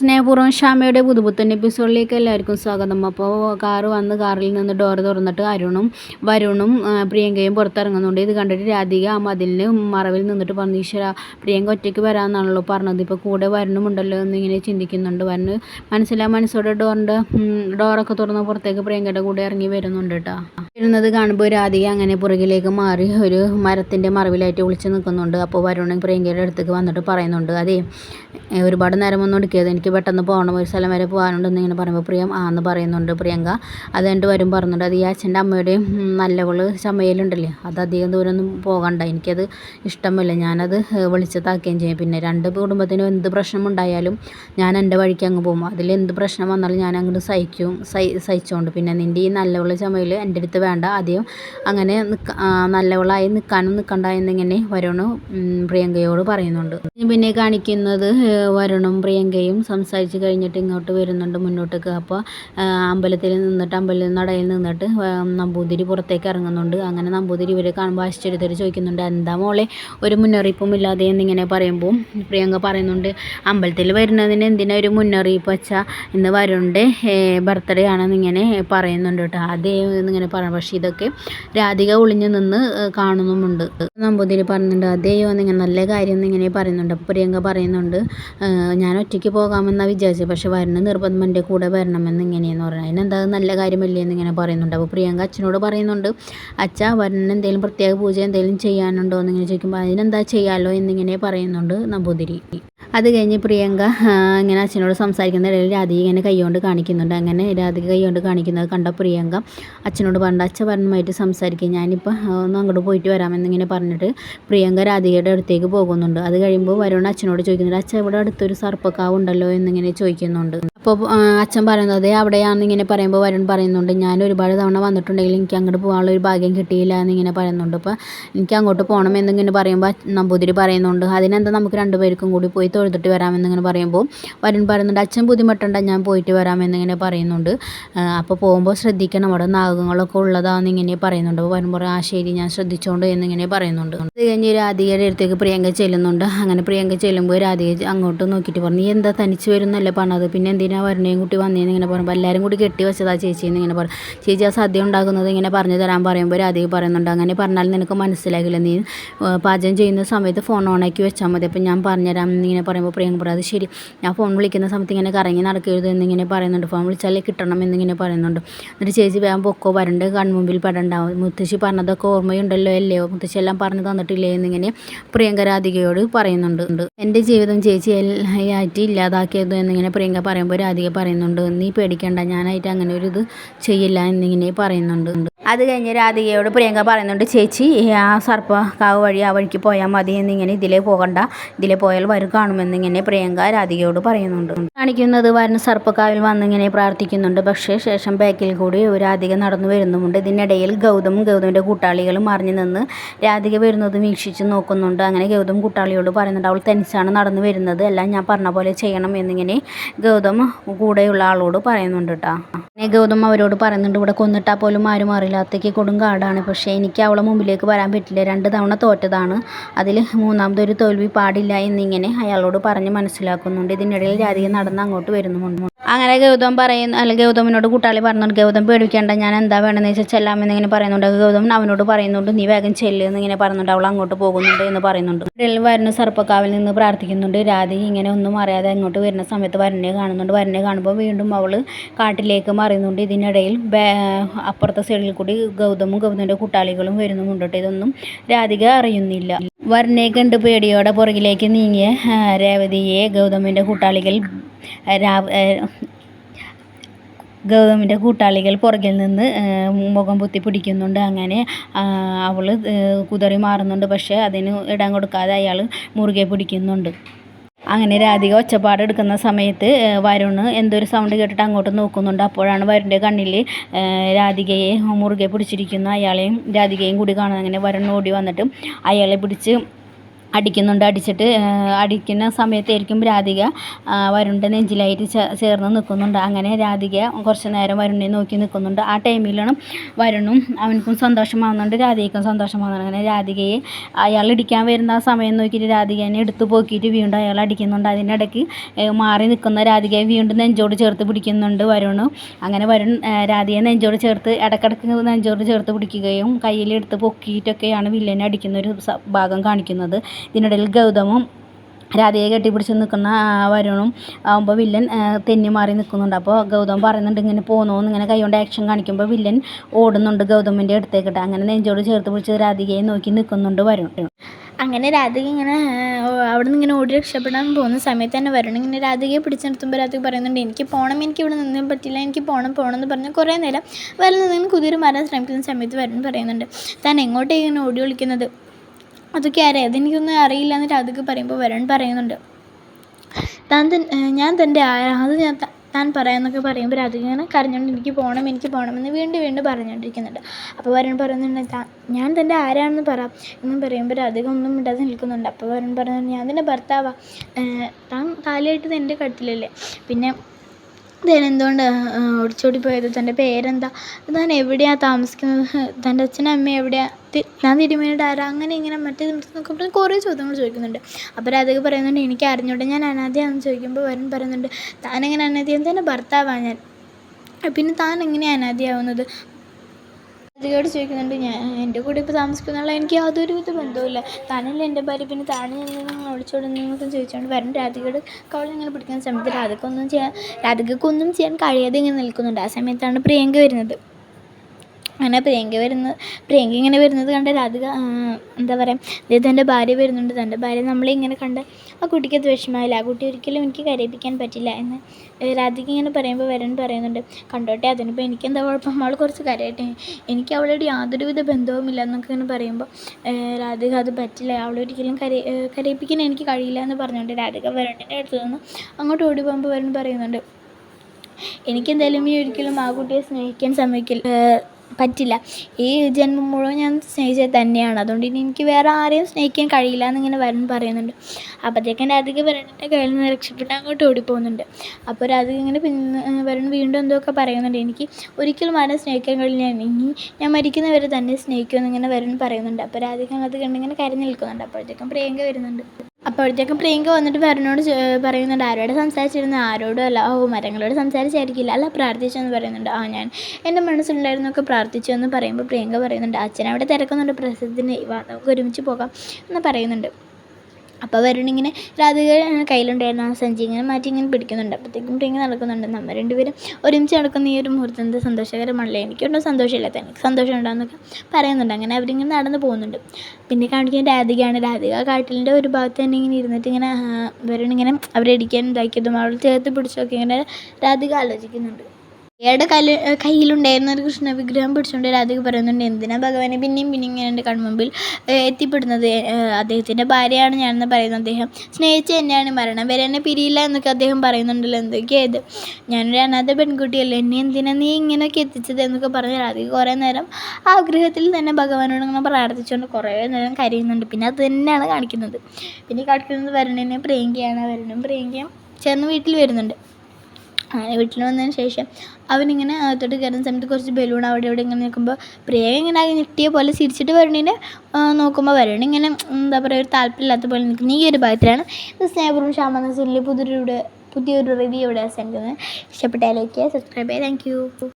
സ്നേഹപൂർവം ഷാമയുടെ പുതുപുത്തൻ എപ്പിസോഡിലേക്ക് എല്ലാവർക്കും സ്വാഗതം. അപ്പോൾ കാറ് വന്ന് കാറിൽ നിന്ന് ഡോർ തുറന്നിട്ട് അരുണും വരുണും പ്രിയങ്കയും പുറത്തിറങ്ങുന്നുണ്ട്. ഇത് കണ്ടിട്ട് രാധിക ആ മതിലിന് മറവിൽ നിന്നിട്ട് പറഞ്ഞു ഈശ്വര പ്രിയങ്ക ഒറ്റയ്ക്ക് വരാമെന്നാണല്ലോ പറഞ്ഞത്. ഇപ്പോൾ കൂടെ വരണമുണ്ടല്ലോ എന്നിങ്ങനെ ചിന്തിക്കുന്നുണ്ട്. വരണ് മനസ്സിലാ മനസ്സോടെ ഡോറിന്റെ ഡോറൊക്കെ തുറന്ന് പുറത്തേക്ക് പ്രിയങ്കയുടെ കൂടെ ഇറങ്ങി വരുന്നുണ്ട് കേട്ടോ വരുന്നത് കാണുമ്പോൾ രാധിക അങ്ങനെ പുറകിലേക്ക് മാറി ഒരു മരത്തിന്റെ മറവിലായിട്ട് ഒളിച്ച് നിൽക്കുന്നുണ്ട്. അപ്പോൾ വരുണ് പ്രിയങ്കയുടെ അടുത്തേക്ക് വന്നിട്ട് പറയുന്നുണ്ട് അതേ ഒരുപാട് നേരം ഒന്നും എടുക്കരുത് എനിക്ക് പെട്ടെന്ന് പോകണം ഒരു സ്ഥലം വരെ പോകാനുണ്ടെന്ന് ഇങ്ങനെ പറയുമ്പോൾ പ്രിയം എന്ന് പറയുന്നുണ്ട് പ്രിയങ്ക. അത് വരും പറഞ്ഞുണ്ട് അത് ഈ അച്ഛന്റെ അമ്മയുടെയും നല്ലവൾ ചമയലുണ്ടല്ലേ അത് അധികം ദൂരമൊന്നും പോകണ്ട എനിക്കത് ഇഷ്ടമല്ല. ഞാനത് വിളിച്ചതാക്കുകയും ചെയ്യും. പിന്നെ രണ്ട് കുടുംബത്തിനും എന്ത് പ്രശ്നമുണ്ടായാലും ഞാൻ എന്റെ വഴിക്ക് അങ്ങ് പോകും. അതിൽ എന്ത് പ്രശ്നം വന്നാലും ഞാൻ അങ്ങോട്ട് സഹിക്കും സഹി സഹിച്ചുകൊണ്ട് പിന്നെ നിന്റെ ഈ നല്ലവൾ ചമ്മയിൽ എന്റെ അടുത്ത് വേണ്ട ആദ്യം അങ്ങനെ നിൽക്ക നല്ലവളായി നിൽക്കാനും നിൽക്കണ്ട എന്നിങ്ങനെ വരുണ് പ്രിയങ്കയോട് പറയുന്നുണ്ട്. പിന്നെ കാണിക്കുന്നത് വരുണും പ്രിയങ്കയും സംസാരിച്ച് കഴിഞ്ഞിട്ട് ഇങ്ങോട്ട് വരുന്നുണ്ട് മുന്നോട്ടേക്ക്. അപ്പോൾ അമ്പലത്തിൽ നിന്നിട്ട് അമ്പലത്തിൽ നടയിൽ നിന്നിട്ട് നമ്പൂതിരി പുറത്തേക്ക് ഇറങ്ങുന്നുണ്ട്. അങ്ങനെ നമ്പൂതിരി ഇവരെ കാണുമ്പോൾ ആശ്ചര്യത്തിൽ ചോദിക്കുന്നുണ്ട് എന്താ മോളെ ഒരു മുന്നറിയിപ്പും ഇല്ലാതെ എന്നിങ്ങനെ പറയുമ്പോൾ പ്രിയങ്ക പറയുന്നുണ്ട് അമ്പലത്തിൽ വരുന്നതിന് എന്തിനാ ഒരു മുന്നറിയിപ്പ് വെച്ചാൽ ഇന്ന് വരുണ്ട്? ബർത്ത്ഡേ ആണെന്നിങ്ങനെ പറയുന്നുണ്ട് കേട്ടോ. അതേ എന്നിങ്ങനെ പറയാം. പക്ഷേ ഇതൊക്കെ രാധിക ഒളിഞ്ഞു നിന്ന് കാണുന്നുമുണ്ട്. നമ്പൂതിരി പറയുന്നുണ്ട് അതേയോ എന്നിങ്ങനെ നല്ല കാര്യം എന്നിങ്ങനെ പറയുന്നുണ്ട്. അപ്പോൾ പ്രിയങ്ക പറയുന്നുണ്ട് ഞാൻ ഒറ്റയ്ക്ക് പോകാമെന്നാണ് വിചാരിച്ചത്. പക്ഷെ വരണം നിർബന്ധം എന്റെ കൂടെ വരണമെന്ന് ഇങ്ങനെയെന്ന് പറഞ്ഞു. അതിനെന്താ നല്ല കാര്യമല്ലേ എന്നിങ്ങനെ പറയുന്നുണ്ട്. അപ്പോൾ പ്രിയങ്ക അച്ഛനോട് പറയുന്നുണ്ട് അച്ഛ വരന് എന്തെങ്കിലും പ്രത്യേക പൂജ എന്തെങ്കിലും ചെയ്യാനുണ്ടോ? എന്നിങ്ങനെ ചോദിക്കുമ്പോൾ അതിനെന്താ ചെയ്യാമല്ലോ എന്നിങ്ങനെ പറയുന്നുണ്ട് നമ്പൂതിരി. അത് കഴിഞ്ഞ് പ്രിയങ്ക ഇങ്ങനെ അച്ഛനോട് സംസാരിക്കുന്ന ഇടയിൽ രാധിക ഇങ്ങനെ കൈകൊണ്ട് കാണിക്കുന്നുണ്ട്. അങ്ങനെ രാധിക കൈകൊണ്ട് കാണിക്കുന്നത് കണ്ട പ്രിയങ്ക അച്ഛനോട് പറഞ്ഞു അച്ഛൻ പറഞ്ഞുമായിട്ട് സംസാരിക്കും. ഞാനിപ്പോൾ ഒന്ന് അങ്ങോട്ട് പോയിട്ട് വരാമെന്നിങ്ങനെ പറഞ്ഞിട്ട് പ്രിയങ്ക രാധികയുടെ അടുത്തേക്ക് പോകുന്നുണ്ട്. അത് കഴിയുമ്പോൾ വരുൺ അച്ഛനോട് ചോദിക്കുന്നുണ്ട് അച്ഛൻ ഇവിടെ അടുത്തൊരു സർപ്പക്കാവ് ഉണ്ടല്ലോ എന്നിങ്ങനെ ചോദിക്കുന്നുണ്ട്. അപ്പോൾ ആ, അച്ഛൻ പറയുന്നത് അവിടെയാണെന്ന് ഇങ്ങനെ പറയുമ്പോൾ വരുൺ പറയുന്നുണ്ട്. ഞാൻ ഒരുപാട് തവണ വന്നിട്ടുണ്ടെങ്കിൽ എനിക്ക് അങ്ങോട്ട് പോകാനുള്ള ഒരു ഭാഗ്യം കിട്ടിയില്ല എന്നിങ്ങനെ പറയുന്നുണ്ട്. അപ്പോൾ എനിക്ക് അങ്ങോട്ട് പോകണം എന്നിങ്ങനെ പറയുമ്പോൾ നമ്പൂതിരി പറയുന്നുണ്ട്. അതിനെന്താ നമുക്ക് രണ്ടുപേർക്കും കൂടി പോയി തൊഴുതിട്ട് വരാമെന്നിങ്ങനെ പറയുമ്പോൾ വരുൺ പറയുന്നുണ്ട് അച്ഛൻ ബുദ്ധിമുട്ടുണ്ട് ഞാൻ പോയിട്ട് വരാമെന്നിങ്ങനെ പറയുന്നുണ്ട്. അപ്പോൾ പോകുമ്പോൾ ശ്രദ്ധിക്കണം അവിടെ നാഗങ്ങളൊക്കെ ഉള്ളതാണെന്ന് ഇങ്ങനെ പറയുന്നുണ്ട്. അപ്പോൾ വരുൺ പറയും ആ ശരി ഞാൻ ശ്രദ്ധിച്ചോണ്ട് എന്നിങ്ങനെ പറയുന്നുണ്ട്. അത് കഴിഞ്ഞ് രാധികയുടെ അടുത്തേക്ക് പ്രിയങ്ക ചെല്ലുന്നുണ്ട്. അങ്ങനെ പ്രിയങ്ക ചെല്ലുമ്പോൾ രാധിക അങ്ങോട്ട് നോക്കിയിട്ട് പറഞ്ഞു എന്താ തനിച്ച് വരുന്നല്ലേ പറഞ്ഞത്? പിന്നെ എന്തിനാ വരണേയും കുട്ടി വന്നേന്ന് ഇങ്ങനെ പറയുമ്പോൾ എല്ലാവരും കൂടി കെട്ടി വെച്ചതാ ചേച്ചി എന്ന് ഇങ്ങനെ പറയും. ചേച്ചി ആ സദ്യ ഉണ്ടാക്കുന്നത് ഇങ്ങനെ പറഞ്ഞു തരാൻ പറയുമ്പോൾ രാധിക പറയുന്നുണ്ട്. അങ്ങനെ പറഞ്ഞാൽ നിനക്ക് മനസ്സിലാകില്ല. നീ പാചകം ചെയ്യുന്ന സമയത്ത് ഫോൺ ഓണാക്കി വെച്ചാൽ മതി. അപ്പം ഞാൻ പറഞ്ഞുതരാം എന്നിങ്ങനെ പറയുമ്പോൾ പ്രിയങ്ക പറയും. അത് ശരി. ഞാൻ ഫോൺ വിളിക്കുന്ന സമയത്ത് ഇങ്ങനെ കറങ്ങി നടക്കരുത് എന്നിങ്ങനെ പറയുന്നുണ്ട്. ഫോൺ വിളിച്ചാലേ കിട്ടണം എന്നിങ്ങനെ പറയുന്നുണ്ട്. എന്നിട്ട് ചേച്ചി വേഗം പൊക്കോ വരണ്ട് കൺമുമ്പിൽ പെടണ്ടാവും. മുത്തശ്ശി പറഞ്ഞതൊക്കെ ഓർമ്മയുണ്ടല്ലോ അല്ലയോ മുത്തശ്ശി എല്ലാം പറഞ്ഞു തന്നിട്ടില്ലേ എന്നിങ്ങനെ പ്രിയങ്ക രാധികയോട് പറയുന്നുണ്ട്. എന്റെ ജീവിതം ചേച്ചി ആയിട്ട് ഇല്ലാതാക്കിയത് എന്നിങ്ങനെ പ്രിയങ്ക പറയുമ്പോൾ രാധിക പറയുന്നുണ്ട്. നീ പേടിക്കണ്ട ഞാനായിട്ട് അങ്ങനെ ഒരു ഇത് ചെയ്യില്ല എന്നിങ്ങനെ പറയുന്നുണ്ട്. അത് കഴിഞ്ഞ് രാധികയോട് പ്രിയങ്ക പറയുന്നുണ്ട് ചേച്ചി ആ സർപ്പ കാവ് വഴി ആ വഴിക്ക് പോയാൽ മതി എന്നിങ്ങനെ ഇതിലേ പോകണ്ട. ഇതിലേ പോയാൽ വരും കാണുമെന്നിങ്ങനെ പ്രിയങ്ക രാധികയോട് പറയുന്നുണ്ട്. കാണിക്കുന്നത് വരുന്ന സർപ്പക്കാവിൽ വന്നിങ്ങനെ പ്രാർത്ഥിക്കുന്നുണ്ട്. പക്ഷേ ശേഷം ബാക്കിൽ കൂടി രാധിക നടന്നു വരുന്നുമുണ്ട്. ഇതിനിടയിൽ ഗൗതമും ഗൗതമിന്റെ കൂട്ടാളികളും മറിഞ്ഞു നിന്ന് രാധിക വരുന്നത് വീക്ഷിച്ച് നോക്കുന്നുണ്ട്. അങ്ങനെ ഗൗതം കൂട്ടാളിയോട് പറയുന്നുണ്ട് അവൾ തനിച്ചാണ് നടന്നു വരുന്നത്. എല്ലാം ഞാൻ പറഞ്ഞ പോലെ ചെയ്യണം എന്നിങ്ങനെ ഗൗതം കൂടെയുള്ള ആളോട് പറയുന്നുണ്ട് കേട്ടോ ഗൗതം അവരോട് പറയുന്നുണ്ട് ഇവിടെ കൊന്നിട്ടാൽ പോലും ആരും അറിയില്ലാത്തേക്ക് കൊടുങ്കാടാണ് പക്ഷേ എനിക്ക് അവളെ മുമ്പിലേക്ക് വരാൻ പറ്റില്ല. രണ്ട് തവണ തോറ്റതാണ്. അതിൽ മൂന്നാമതൊരു തോൽവി പാടില്ല എന്നിങ്ങനെ അയാളോട് പറഞ്ഞ് മനസ്സിലാക്കുന്നുണ്ട്. ഇതിനിടയിൽ രാധിക നടന്ന് അങ്ങോട്ട് വരുന്നുമുണ്ട്. അങ്ങനെ ഗൗതം പറയുന്നു അല്ല ഗൗതമിനോട് കൂട്ടാളി പറഞ്ഞുകൊണ്ട് ഗൗതം പേടിക്കേണ്ട ഞാൻ എന്താ വേണമെന്ന് വെച്ചാൽ ചെല്ലാമെന്നിങ്ങനെ പറയുന്നുണ്ട്. ഗൗതം അവനോട് പറയുന്നുണ്ട് നീ വേഗം ചെല്ല് എന്നിങ്ങനെ പറയുന്നുണ്ട്. അവൾ അങ്ങോട്ട് പോകുന്നുണ്ട് എന്ന് പറയുന്നുണ്ട്. ഇടയിൽ വരുന്ന സർപ്പക്കാവിൽ നിന്ന് പ്രാർത്ഥിക്കുന്നുണ്ട്. രാധി ഇങ്ങനെ ഒന്നും അറിയാതെ അങ്ങോട്ട് വരുന്ന സമയത്ത് വരനെ കാണുന്നുണ്ട്. വരനെ കാണുമ്പോൾ വീണ്ടും അവൾ കാട്ടിലേക്ക് മറിയുന്നുണ്ട്. ഇതിനിടയിൽ അപ്പുറത്തെ സൈഡിൽ കൂടി ഗൗതമും ഗൗതമിന്റെ കൂട്ടാളികളും വരുന്നുമുണ്ട് കേട്ടോ. ഇതൊന്നും രാധിക അറിയുന്നില്ല. വർണയെ കണ്ട് പേടിയോടെ പുറകിലേക്ക് നീങ്ങിയ രേവതിയെ ഗൗതമിന്റെ കൂട്ടാളികൾ ഗൗതമിന്റെ കൂട്ടാളികൾ പുറകിൽ നിന്ന് മുഖം പൊത്തി പിടിക്കുന്നുണ്ട്. അങ്ങനെ അവൾ കുതറി മാറുന്നുണ്ട്. പക്ഷേ അതിന് ഇടം കൊടുക്കാതെ അയാൾ മുറുകെ പിടിക്കുന്നുണ്ട്. അങ്ങനെ രാധിക ഒച്ചപ്പാട് എടുക്കുന്ന സമയത്ത് വരുണ് എന്തൊരു സൗണ്ട് കേട്ടിട്ട് അങ്ങോട്ട് നോക്കുന്നുണ്ട്. അപ്പോഴാണ് വരുണിന്റെ കണ്ണിൽ രാധികയെ മുറുകെ പിടിച്ചിരിക്കുന്ന അയാളെയും രാധികയും കൂടി കാണുന്നത് അങ്ങനെ വരുൺ ഓടി വന്നിട്ട് അയാളെ പിടിച്ച് അടിക്കുന്നുണ്ട്. അടിച്ചിട്ട് അടിക്കുന്ന സമയത്തായിരിക്കും രാധിക വരുണിന്റെ നെഞ്ചിലായിട്ട് ചേർന്ന് നിൽക്കുന്നുണ്ട്. അങ്ങനെ രാധിക കുറച്ച് നേരം വരുണിനെ നോക്കി നിൽക്കുന്നുണ്ട്. ആ ടൈമിലാണ് വരുണും അവനക്കും സന്തോഷമാകുന്നുണ്ട് രാധികക്കും സന്തോഷമാകുന്നുണ്ട് അങ്ങനെ രാധികയെ അയാൾ ഇടിക്കാൻ വരുന്ന ആ സമയം നോക്കിയിട്ട് രാധികനെ എടുത്തു പോക്കിയിട്ട് വീണ്ടും അയാൾ അടിക്കുന്നുണ്ട്. അതിനിടയ്ക്ക് മാറി നിൽക്കുന്ന രാധികയെ വീണ്ടും നെഞ്ചോട് ചേർത്ത് പിടിക്കുന്നുണ്ട് വരുണ്. അങ്ങനെ വരുൺ രാധികയെ നെഞ്ചോട് ചേർത്ത് ഇടക്കിടക്ക് നെഞ്ചോട് ചേർത്ത് പിടിക്കുകയും കയ്യിലെടുത്ത് പൊക്കിയിട്ടൊക്കെയാണ് വില്ലനെ അടിക്കുന്ന ഒരു ഭാഗം കാണിക്കുന്നത്. ഇതിനിടയിൽ ഗൗതമും രാധയെ കെട്ടിപ്പിടിച്ച് നിൽക്കുന്ന വരുണും ആകുമ്പോൾ വില്ലൻ തെന്നി മാറി നിൽക്കുന്നുണ്ട്. അപ്പോൾ ഗൗതം പറയുന്നുണ്ട് ഇങ്ങനെ പോകുന്നു ഇങ്ങനെ കൈകൊണ്ട് ആക്ഷൻ കാണിക്കുമ്പോൾ വില്ലൻ ഓടുന്നുണ്ട് ഗൗതമിന്റെ അടുത്തേക്കിട്ട്. അങ്ങനെ നെഞ്ചോട് ചേർത്ത് പിടിച്ച് രാധികയെ നോക്കി നിൽക്കുന്നുണ്ട് വരുൺ. അങ്ങനെ രാധിക ഇങ്ങനെ അവിടെ നിന്ന് ഇങ്ങനെ ഓടി രക്ഷപ്പെടാൻ പോകുന്ന സമയത്ത് തന്നെ വരണം ഇങ്ങനെ രാധികയെ പിടിച്ചു നിർത്തുമ്പോൾ രാധിക പറയുന്നുണ്ട് എനിക്ക് പോകണം എനിക്ക് ഇവിടെ നിന്നേ പറ്റില്ല എനിക്ക് പോകണം പോകണം എന്ന് പറഞ്ഞ് കുറേ നേരം വരൽ നിന്ന് കുതിര മാറാൻ ശ്രമിക്കുന്ന സമയത്ത് വരണം പറയുന്നുണ്ട് താൻ എങ്ങോട്ടേ ഇങ്ങനെ ഓടി വിളിക്കുന്നത് അതൊക്കെ ആരാ? അതെനിക്കൊന്നും അറിയില്ല. എന്ന് രാധിക പറയുമ്പോൾ വരൺ പറയുന്നുണ്ട്. താൻ ഞാൻ തന്റെ അത് ഞാൻ താൻ പറയാമെന്നൊക്കെ പറയുമ്പോൾ അതിങ്ങനെ കരഞ്ഞുകൊണ്ട് എനിക്ക് പോകണം എനിക്ക് പോകണമെന്ന് വീണ്ടും വീണ്ടും പറഞ്ഞുകൊണ്ടിരിക്കുന്നുണ്ട് അപ്പോൾ വരൺ പറയുന്നുണ്ട് ഞാൻ തന്റെ ആരാണെന്ന് പറ എന്ന് പറയുമ്പോൾ രാധിക ഒന്നും മിണ്ടാതെ നിൽക്കുന്നുണ്ട്. അപ്പോൾ വരൺ പറയുന്നുണ്ട് ഞാൻ തന്നെ ഭർത്താവാണ് താൻ കാലിയായിട്ട് എന്റെ കട്ടിലല്ലേ പിന്നെ താൻ എന്തുകൊണ്ട് ഓടിച്ചോടി പോയത് തന്റെ പേരെന്താ? താൻ എവിടെയാണ് താമസിക്കുന്നത്? തന്റെ അച്ഛനും അമ്മയും എവിടെയാണ് ഞാൻ തിരുമേനിയുടെ ആരാ? അങ്ങനെ ഇങ്ങനെ മറ്റേ എന്നൊക്കെ പറഞ്ഞ് കുറേ ചോദ്യങ്ങൾ ചോദിക്കുന്നുണ്ട്. അപ്പോൾ രാധിക പറയുന്നുണ്ട് എനിക്ക് അറിഞ്ഞൂടെ ഞാൻ അനാഥയാണെന്ന് ചോദിക്കുമ്പോൾ വരൻ പറയുന്നുണ്ട് താനെങ്ങനെ അനാഥയാണ് തന്നെ ഭർത്താവാണ് ഞാൻ? പിന്നെ താൻ എങ്ങനെയാണ് അനാഥയാവുന്നത് രാധികയോട് ചോദിക്കുന്നുണ്ട് ഞാൻ എന്റെ കൂടെ ഇപ്പോൾ താമസിക്കുന്നുള്ള എനിക്ക് യാതൊരു വിധ ബന്ധവുമില്ല. താനല്ലേ എന്റെ ഭാര്യ? പിന്നെ താനെ നിങ്ങൾ നിങ്ങൾക്ക് ചോദിച്ചുകൊണ്ട് വരും രാധികയുടെ കവളിൽ ഇങ്ങനെ പിടിക്കുന്ന സമയത്ത് രാധികൊന്നും ചെയ്യാൻ രാധികക്കൊന്നും ചെയ്യാൻ കഴിയാതെ ഇങ്ങനെ നിൽക്കുന്നുണ്ട്. ആ സമയത്താണ് പ്രിയങ്ക വരുന്നത്. അങ്ങനെ പ്രിയങ്ക വരുന്നത് പ്രിയങ്ക ഇങ്ങനെ വരുന്നത് കണ്ട് രാധിക എന്താ പറയുക തന്റെ ഭാര്യ വരുന്നുണ്ട്. തന്റെ ഭാര്യ നമ്മളെ ഇങ്ങനെ കണ്ട് ആ കുട്ടിക്ക് അത് വിഷമമായില്ല. ആ കുട്ടി ഒരിക്കലും എനിക്ക് കരയിപ്പിക്കാൻ പറ്റില്ല എന്ന് രാധിക ഇങ്ങനെ പറയുമ്പോൾ വരൻ പറയുന്നുണ്ട് കണ്ടോട്ടെ അതിനിപ്പോൾ എനിക്കെന്താ കുഴപ്പം? അവൾ കുറച്ച് കരയട്ടെ. എനിക്ക് അവളോട് യാതൊരുവിധ ബന്ധവുമില്ല എന്നൊക്കെ ഇങ്ങനെ പറയുമ്പോൾ രാധിക അത് പറ്റില്ല. അവളൊരിക്കലും കര കരയിപ്പിക്കാൻ എനിക്ക് കഴിയില്ല എന്ന് പറഞ്ഞുകൊണ്ട് രാധിക വരണിന്റെ അടുത്ത് നിന്ന് അങ്ങോട്ട് ഓടി പോകുമ്പോൾ വരൻ പറയുന്നുണ്ട് എനിക്കെന്തായാലും ഈ ഒരിക്കലും ആ കുട്ടിയെ സ്നേഹിക്കാൻ സമ്മതിക്കില്ല. പറ്റില്ല. ഈ ജന്മം മുഴുവൻ ഞാൻ സ്നേഹിച്ചത് തന്നെയാണ്. അതുകൊണ്ട് ഇനി എനിക്ക് വേറെ ആരെയും സ്നേഹിക്കാൻ കഴിയില്ല എന്നിങ്ങനെ വരൻ പറയുന്നുണ്ട്. അപ്പോഴത്തേക്കും രാധിക വരണിന്റെ കയ്യിൽ നിന്ന് രക്ഷപ്പെട്ട് അങ്ങോട്ട് ഓടിപ്പോകുന്നുണ്ട്. അപ്പോൾ രാധിക ഇങ്ങനെ പിന്നെ വരുൺ വീണ്ടും എന്തൊക്കെ പറയുന്നുണ്ട്. എനിക്ക് ഒരിക്കലും ആരെയും സ്നേഹിക്കാൻ കഴിയില്ല. ഇനി ഞാൻ മരിക്കുന്നവരെ തന്നെ സ്നേഹിക്കുമെന്ന് ഇങ്ങനെ വരൻ പറയുന്നുണ്ട്. അപ്പോൾ രാധിക അത് കണ്ടിങ്ങനെ കരഞ്ഞു നിൽക്കുന്നുണ്ട്. അപ്പോഴത്തേക്കും പ്രിയങ്ക വരുന്നുണ്ട്. അപ്പോഴത്തേക്കും പ്രിയങ്ക വന്നിട്ട് വരനോട് പറയുന്നുണ്ട് ആരോട് സംസാരിച്ചിരുന്നു? ആരോടും അല്ല ഓ മരങ്ങളോട് സംസാരിച്ചായിരിക്കില്ല. അല്ല പ്രാർത്ഥിച്ചെന്ന് പറയുന്നുണ്ട്. ആ ഞാൻ എന്റെ മനസ്സിലുണ്ടായിരുന്നൊക്കെ പ്രാർത്ഥിച്ചു എന്ന് പറയുമ്പോൾ പ്രിയങ്ക പറയുന്നുണ്ട് അച്ഛൻ അവിടെ തിരക്കുന്നുണ്ട് വാ നമുക്ക് ഒരുമിച്ച് പോകാം എന്ന് പറയുന്നുണ്ട്. അപ്പോൾ വരുണിങ്ങനെ രാധിക കയ്യിലുണ്ടായിരുന്ന ആ സഞ്ചി ഇങ്ങനെ മാറ്റി ഇങ്ങനെ പിടിക്കുന്നുണ്ട്. അപ്പോഴത്തേക്കും ഇങ്ങനെ നടക്കുന്നുണ്ട്. നമ്മൾ രണ്ടുപേരും ഒരുമിച്ച് നടക്കുന്ന ഈ ഒരു മുഹൂർത്തം എന്ത് സന്തോഷകരമാണല്ലേ? എനിക്കൊന്നും സന്തോഷമില്ലാത്ത എനിക്ക് സന്തോഷം ഉണ്ടാകുന്നൊക്കെ പറയുന്നുണ്ട്. അങ്ങനെ അവരിങ്ങനെ നടന്ന് പോകുന്നുണ്ട്. പിന്നെ കാണിക്കുന്ന രാധികയാണ്. രാധിക കാട്ടിലിന്റെ ഒരു ഭാഗത്ത് തന്നെ ഇങ്ങനെ ഇരുന്നിട്ട് ഇങ്ങനെ വരുണിങ്ങനെ അവരെ ഇടിക്കാൻ ഇതാക്കിയതും അവൾ ചേർത്ത് പിടിച്ചൊക്കെ ഇങ്ങനെ രാധിക ആലോചിക്കുന്നുണ്ട്. അയാളുടെ കല കയ്യിലുണ്ടായിരുന്ന ഒരു കൃഷ്ണ വിഗ്രഹം പിടിച്ചുകൊണ്ട് രാധിക പറയുന്നുണ്ട്. എന്തിനാ ഭഗവാനെ പിന്നെയും പിന്നെയും ഇങ്ങനെ എന്റെ കൺമുമ്പിൽ എത്തിപ്പെടുന്നത്? അദ്ദേഹത്തിന്റെ ഭാര്യയാണ് ഞാനെന്ന് പറയുന്നത് അദ്ദേഹം. സ്നേഹിച്ച് എന്നെയാണ് മരണം. വരെ എന്നെ പിരിയില്ല എന്നൊക്കെ അദ്ദേഹം പറയുന്നുണ്ടല്ലോ. എന്തൊക്കെയായത് ഞാനൊരു അനാഥ പെൺകുട്ടിയല്ലേ. എന്നെ എന്തിനാ നീ ഇങ്ങനെയൊക്കെ എത്തിച്ചത് എന്നൊക്കെ പറഞ്ഞ് രാധിക കുറേ നേരം ആഗ്രഹത്തിൽ തന്നെ ഭഗവാനോട് ഇങ്ങനെ പ്രാർത്ഥിച്ചുകൊണ്ട് കുറേ നേരം കരയുന്നുണ്ട്. പിന്നെ അത് തന്നെയാണ് കാണിക്കുന്നത്. പിന്നെ കാണിക്കുന്നത് വരണേനെ പ്രിയങ്കയാണ്. വരണം പ്രിയങ്കയും ചേർന്ന് വീട്ടിൽ വരുന്നുണ്ട്. അങ്ങനെ വീട്ടിൽ വന്നതിന് ശേഷം അവനിങ്ങനെ അകത്തോട്ട് കയറുന്ന സമയത്ത് കുറച്ച് ബലൂൺ അവിടെ ഇവിടെ ഇങ്ങനെ നിൽക്കുമ്പോൾ പ്രിയ ഇങ്ങനെ ഞെട്ടിയ പോലെ ചിരിച്ചിട്ട് വരണീനെ നോക്കുമ്പോൾ വരണം ഇങ്ങനെ എന്താ പറയുക ഒരു താല്പര്യമില്ലാത്ത പോലെ നിൽക്കുന്ന ഈ ഒരു ഭാഗത്തിലാണ്. ഇത് സ്നേഹപൂർവം ഷാമെന്ന സീരിയൽ പുതിയൊരു പുതിയൊരു റിവ്യൂ ഇവിടെ അവസാനിക്കുന്നത് ഇഷ്ടപ്പെട്ടാലേക്ക് സബ്സ്ക്രൈബ് ചെയ്യാം താങ്ക്